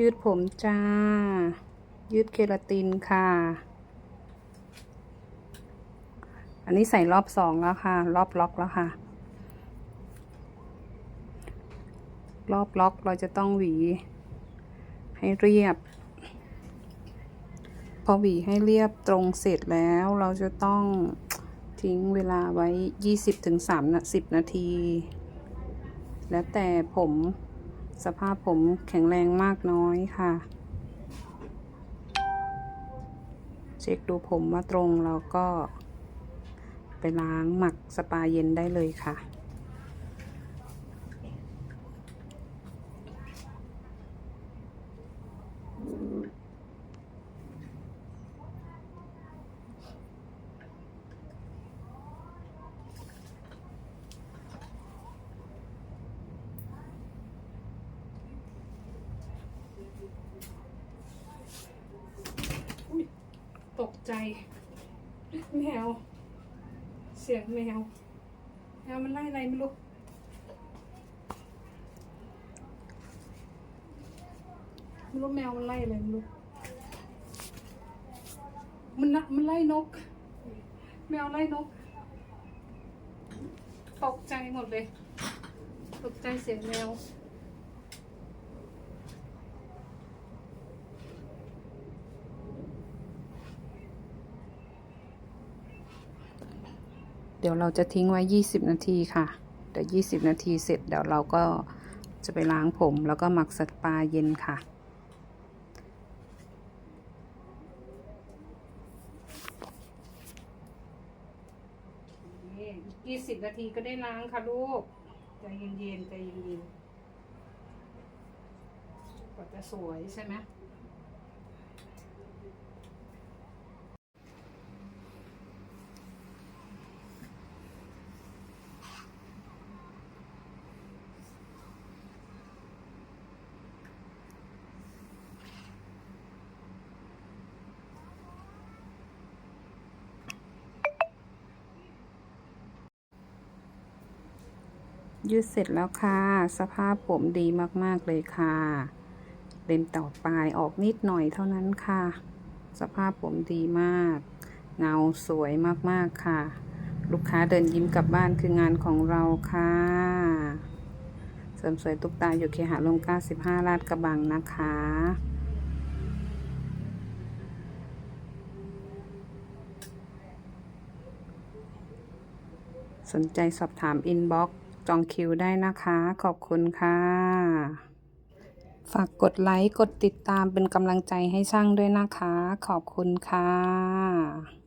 ยืดผมจ้า ยืดเคราตินค่ะ อันนี้ใส่รอบสองแล้วค่ะ รอบล็อกแล้วค่ะ รอบล็อกเราจะต้องหวี ให้เรียบ พอหวีให้เรียบตรงเสร็จแล้วเราจะต้องทิ้งเวลาไว้ 20-30นาที แล้วแต่ผม สภาพผมแข็งแรงมากน้อยค่ะ เช็คดูผมว่าตรงแล้วก็ ไปล้างหมักสปาเย็นได้เลยค่ะ ตกใจ แมว เสียงแมว แมวมันไล่อะไรไม่รู้ไม่รู้แมวมันไล่อะไรไม่รู้ มันนะมันไล่นก แมวไล่นก ตกใจหมดเลย ตกใจเสียงแมว ดี๋ยวเราจะทิ้งไว้ 20 นาทีค่ะ เดี๋ยว 20 นาทีเสร็จเดี๋ยวเราก็จะไปล้างผมแล้วก็หมักสปาเย็นค่ะ ยี่สิบนาทีก็ได้ล้างค่ะลูก ใจเย็นๆใจเย็นๆกว่าจะสวยใช่ไหม ยืดเสร็จแล้วค่ะ สภาพผมดีมากๆเลยค่ะเลนต่อปลายออกนิดหน่อยเท่านั้นค่ะ สภาพผมดีมาก เงาสวยมากๆค่ะ ลูกค้าเดินยิ้มกลับบ้านคืองานของเราค่ะ เสริมสวยตุกตาอยู่เคหะลม95ลาดกระบังนะคะสนใจสอบถามอินบ็อกซ์ จองคิวได้นะคะ ขอบคุณค่ะ ฝากกดไลค์ กดติดตามเป็นกำลังใจให้ช่างด้วยนะคะ ขอบคุณค่ะ